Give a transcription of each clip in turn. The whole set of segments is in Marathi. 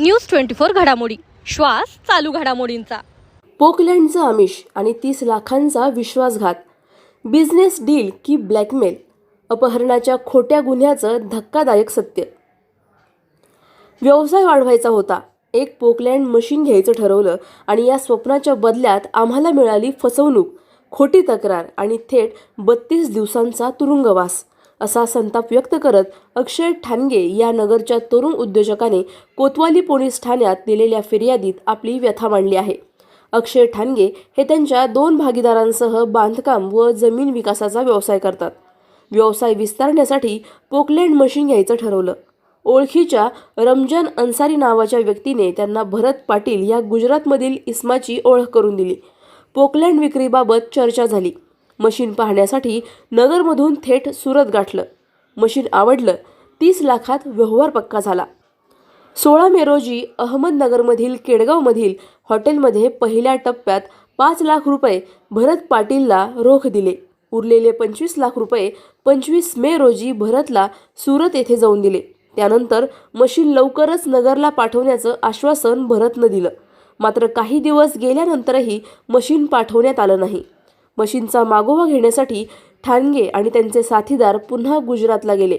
न्यूज ट्वेंटी फोर घडामोडी. श्वास चालू घडामोडींचा. पोकलँडचं आमिष आणि तीस लाखांचा विश्वासघात. बिझनेस डील की ब्लॅकमेल. अपहरणाच्या खोट्या गुन्ह्याचं धक्कादायक सत्य. व्यवसाय वाढवायचा होता. एक पोकलँड मशीन घ्यायचं ठरवलं आणि या स्वप्नाच्या बदल्यात आम्हाला मिळाली फसवणूक खोटी तक्रार आणि थेट बत्तीस दिवसांचा तुरुंगवास. असा संताप व्यक्त करत अक्षय ठाणगे या नगरच्या तरुण उद्योजकाने कोतवाली पोलीस ठाण्यात दिलेल्या फिर्यादीत आपली व्यथा मांडली आहे. अक्षय ठाणगे हे त्यांच्या दोन भागीदारांसह बांधकाम व जमीन विकासाचा व्यवसाय करतात. व्यवसाय विस्तारण्यासाठी पोकलँड मशीन घ्यायचं ठरवलं. ओळखीच्या रमजान अन्सारी नावाच्या व्यक्तीने त्यांना भरत पाटील या गुजरातमधील इस्माची ओळख करून दिली. पोकलँड विक्रीबाबत चर्चा झाली. मशीन पाहण्यासाठी नगरमधून थेट सुरत गाठलं. मशीन आवडलं तीस लाखात व्यवहार पक्का झाला. सोळा मे रोजी अहमदनगरमधील केडगावमधील हॉटेलमध्ये पहिल्या टप्प्यात पाच लाख रुपये भरत पाटीलला रोख दिले. उरलेले पंचवीस लाख रुपये पंचवीस मे रोजी भरतला सुरत येथे जाऊन दिले. त्यानंतर मशीन लवकरच नगरला पाठवण्याचं आश्वासन भरतनं दिलं. मात्र काही दिवस गेल्यानंतरही मशीन पाठवण्यात आलं नाही. मशीनचा मागोवा घेण्यासाठी ठाणगे आणि त्यांचे साथीदार पुन्हा गुजरातला गेले.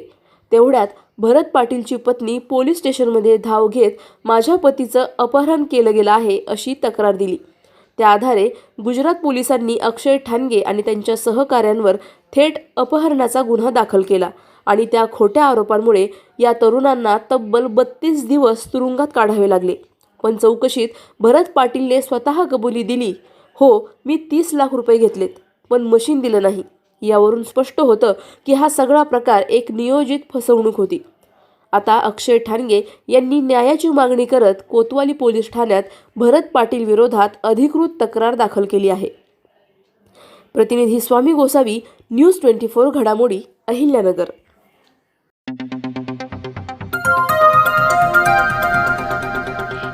तेवढ्यात भरत पाटीलची पत्नी पोलीस स्टेशनमध्ये धाव घेत माझ्या पतीचं अपहरण केलं गेलं आहे अशी तक्रार दिली. त्या आधारे गुजरात पोलिसांनी अक्षय ठाणगे आणि त्यांच्या सहकाऱ्यांवर थेट अपहरणाचा गुन्हा दाखल केला आणि त्या खोट्या आरोपांमुळे या तरुणांना तब्बल बत्तीस दिवस तुरुंगात काढावे लागले. पण चौकशीत भरत पाटीलने स्वतः कबुली दिली. हो मी तीस लाख रुपये घेतलेत पण मशीन दिलं नाही. यावरून स्पष्ट होतं की हा सगळा प्रकार एक नियोजित फसवणूक होती. आता अक्षय ठाणगे यांनी न्यायाची मागणी करत कोतवाली पोलीस ठाण्यात भरत पाटील विरोधात अधिकृत तक्रार दाखल केली आहे. प्रतिनिधी Swami Gosavi news twenty four घडामोडी अहिल्यानगर.